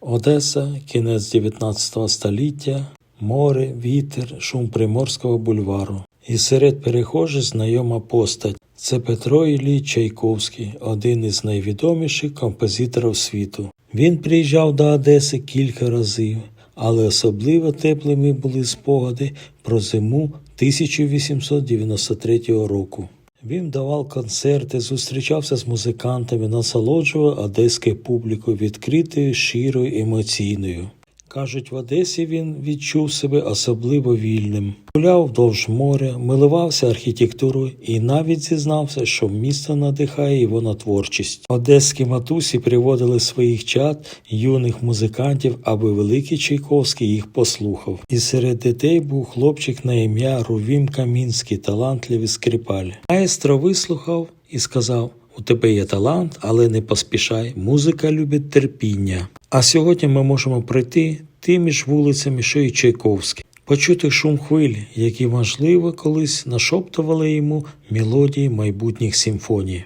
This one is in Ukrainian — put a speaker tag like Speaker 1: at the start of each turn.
Speaker 1: Одеса, кінець 19 століття, море, вітер, шум Приморського бульвару. І серед перехожих знайома постать. Це Петро Ілліч Чайковський, один із найвідоміших композиторів світу. Він приїжджав до Одеси кілька разів, але особливо теплими були спогади про зиму 1893 року. Він давав концерти, зустрічався з музикантами, насолоджував одеську публіку відкритою, щирою, емоційною. Кажуть, в Одесі він відчув себе особливо вільним. Гуляв вдовж моря, милувався архітектурою і навіть зізнався, що місто надихає його на творчість. Одеські матусі приводили своїх чад юних музикантів, аби великий Чайковський їх послухав. І серед дітей був хлопчик на ім'я Рувім Камінський, талантливий скрипаль. Маестро вислухав і сказав: у тебе є талант, але не поспішай. Музика любить терпіння. А сьогодні ми можемо пройти тими ж вулицями, що й Чайковський, почути шум хвиль, які, можливо, колись нашоптували йому мелодії майбутніх симфоній.